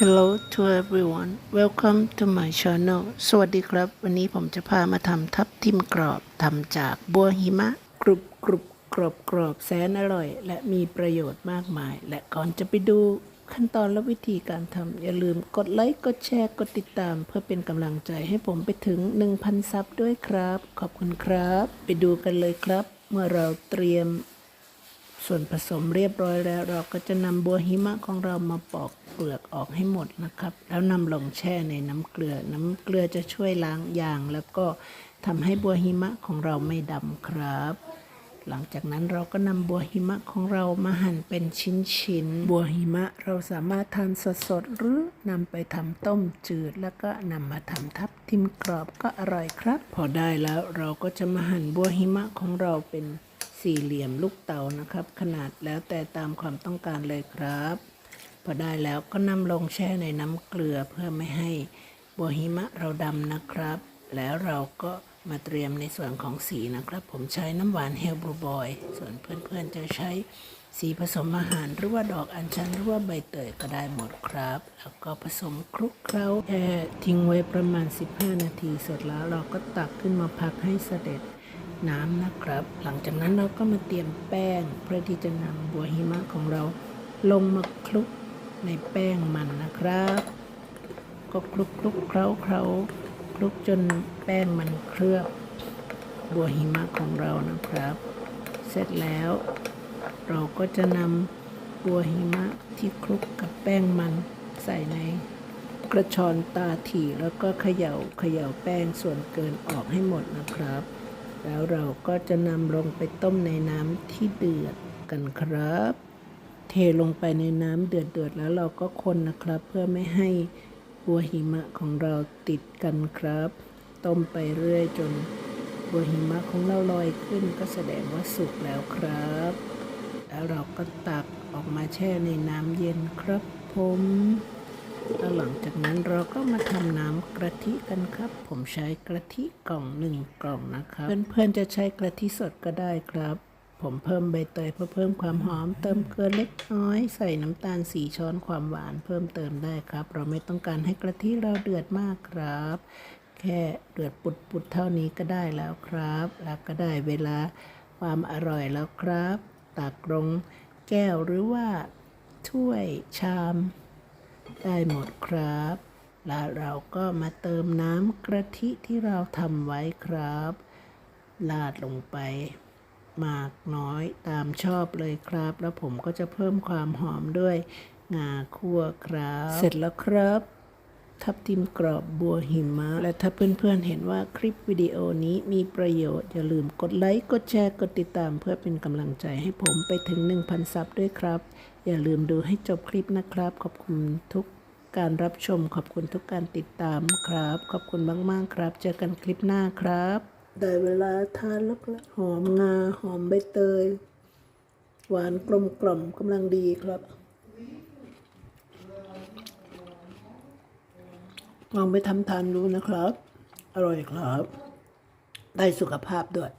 Hello to everyone welcome to my channel สวัสดีครับ วันนี้ผมจะพามาทำทับทิมกรอบทำจากบัวหิมะ กรุบกรุบกรอบกรอบแสนอร่อย และมีประโยชน์มากมาย และก่อนจะไปดูขั้นตอนและวิธีการทำอย่าลืมกดไลค์ กดแชร์ กดติดตาม เพื่อเป็นกำลังใจให้ผมไปถึง 1,000 ซับด้วยครับ ขอบคุณครับ ไปดูกันเลยครับ เมื่อเราเตรียม ส่วนผสมเรียบร้อยแล้วเราก็จะนำบัวหิมะของเรามาปอกเปลือกออกให้หมดนะครับ แล้วนำลงแช่ในน้ำเกลือ น้ำเกลือจะช่วยล้างยาง แล้วก็ทำให้บัวหิมะของเราไม่ดำครับ หลังจากนั้นเราก็นำบัวหิมะของเรามาหั่นเป็นชิ้นๆ บัวหิมะเราสามารถทานสดๆหรือนำไปทำต้มจืด แล้วก็นำมาทำทับทิมกรอบก็อร่อยครับ พอได้แล้วเราก็จะมาหั่นบัวหิมะของเราเป็น สี่เหลี่ยมลูกเต๋านะครับ ขนาดแล้วแต่ตามความต้องการเลยครับ พอได้แล้วก็นำลงแช่ในน้ำเกลือเพื่อไม่ให้บัวหิมะเราดำนะครับ แล้วเราก็มาเตรียมในส่วนของสีนะครับ ผมใช้น้ำหวานเฮลบลูบอย ส่วนเพื่อนๆจะใช้สีผสมอาหารหรือว่าดอกอัญชันหรือว่าใบเตยก็ได้หมดครับ แล้วก็ผสมคลุกเคล้าแช่ทิ้งไว้ประมาณ 15 นาทีเสร็จแล้วเราก็ตักขึ้นมาพักให้เสด็จ น้ำนะครับ หลังจากนั้นเราก็มาเตรียมแป้งเพื่อที่จะนำบัวหิมะของเราลงมาคลุกในแป้งมันนะครับ ก็คลุกคลุกเคล้าเคล้าคลุกจนแป้งมันเคลือบบัวหิมะของเรานะครับ เสร็จแล้ว เราก็จะนำบัวหิมะที่คลุกกับแป้งมันใส่ในกระชอนตาถี่แล้วก็เขย่าเขย่าแป้งส่วนเกินออกให้หมดนะครับ แล้วเราก็จะนำลงไปต้มในน้ำที่เดือดกันครับ เทลงไปในน้ำเดือดเดือดๆแล้วเราก็คนนะครับ เพื่อไม่ให้บัวหิมะของเราติดกันครับ ต้มไปเรื่อยจนบัวหิมะของเราลอยขึ้นก็แสดงว่าสุกแล้วครับ แล้วเราก็ตักออกมาแช่ในน้ำเย็นครับผม แล้วหลังจากนั้นเราก็มาทำน้ำกะทิกันครับ ผมใช้กะทิกล่องหนึ่งกล่องนะครับเพื่อนๆจะใช้กะทิสดก็ได้ครับ ผมเพิ่มใบเตยเพื่อเพิ่มความหอม เติมเกลือเล็กน้อย ใส่น้ำตาลสี่ช้อนความหวานเพิ่มเติมได้ครับ เราไม่ต้องการให้กะทิเราเดือดมากครับ แค่เดือดปุดๆเท่านี้ก็ได้แล้วครับ แล้วก็ได้เวลาความอร่อยแล้วครับตักลงแก้วหรือว่าถ้วยชาม ได้หมดครับ แล้วเราก็มาเติมน้ำกะทิที่เราทำไว้ครับ ลาดลงไปมากน้อยตามชอบเลยครับ แล้วผมก็จะเพิ่มความหอมด้วยงาคั่วครับ เสร็จแล้วครับ ทับทิมกรอบบัวหิมะ และถ้าเพื่อนๆเห็นว่าคลิปวิดีโอนี้มีประโยชน์ อย่าลืมกดไลค์ กดแชร์ กดติดตามเพื่อเป็นกำลังใจให้ผมไปถึง 1,000 ซับด้วยครับ อย่าลืมดูให้จบคลิปนะครับ ขอบคุณทุกการรับชม ขอบคุณทุกการติดตามครับ ขอบคุณมาก ๆ ครับ เจอกันคลิปหน้าครับ ได้เวลาทานแล้วครับหอมงา หอมใบเตย หวานกลมกล่อมกำลังดีครับลองไปทำทานดูนะครับ อร่อยครับ ได้สุขภาพด้วย